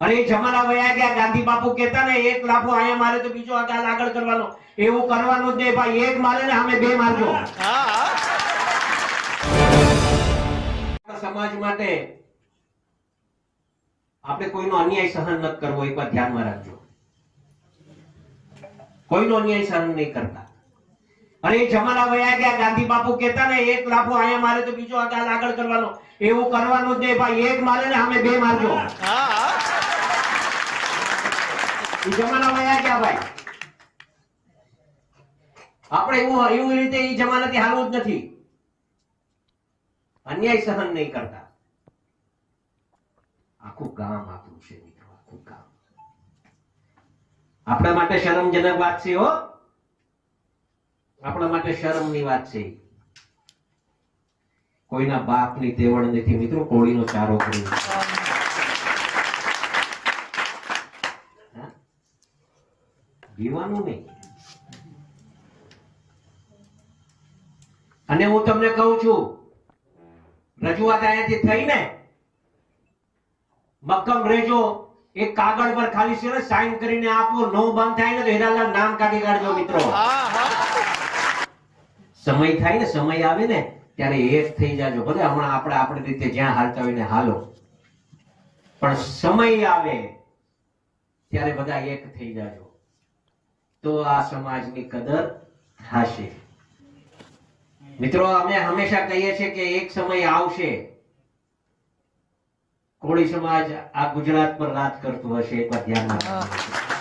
અરે એ જમાના વયા ગયા ગાંધી બાપુ કહેતા ને એક લાફો અહીંયા મારે તો બીજો આગળ આગળ કરવાનો. એવું કરવાનું જ નહીં ભાઈ એક મારે ને અમે બે મારજો. સમાજ માટે આપણે કોઈનો અન્યાય સહન ન કરવો એક વાર ધ્યાનમાં રાખજો. કોઈનો અન્યાય સહન નહીં કરતા. અને એ જમાના વયા ગયા ગાંધી બાપુ કહેતા ને એક લાફો અહીંયા મારે તો બીજો આગળ આગળ કરવાનો. એવું કરવાનું જ નહીં ભાઈ એક મારે ને અમે બે મારજો. આપણે એવું એવું રીતે એ જમાનાથી હાલવું જ નથી. અન્યાય સહન નહીં કરતા. આખું ગામ આપણું છે મિત્રો, આખું ગામ. આપણા માટે શરમજનક વાત છે હો. આપણા માટે શરમની વાત છે. કોઈના બાપની તેવડ નથી મિત્રો, કોળીનો ચારો કરી હા? નહીં. અને હું તમને કહું છું રજૂઆત અહીંયાથી થઈ ને મક્કમ રેજો એક કાગળ પર ખાલી છે ને સાઈન કરીને આપો નો બંધ થાય ને તો હીરાલાલ નામ કાઢી કાઢજો મિત્રો. સમય થાય ને સમય આવે ને ત્યારે એક થઈ જાજો. ભલે હમણાં આપણે આપણી રીતે જ્યાં હાલતા હોય ને હાલો. પણ સમય આવે ત્યારે બધા એક થઈ જાજો. તો આ સમાજની કદર થશે મિત્રો, અમે હંમેશા કહીએ છીએ કે એક સમય આવશે, કોળી સમાજ આ ગુજરાત પર રાજ કરતું હશે વાર ધ્યાનમાં રાખજો.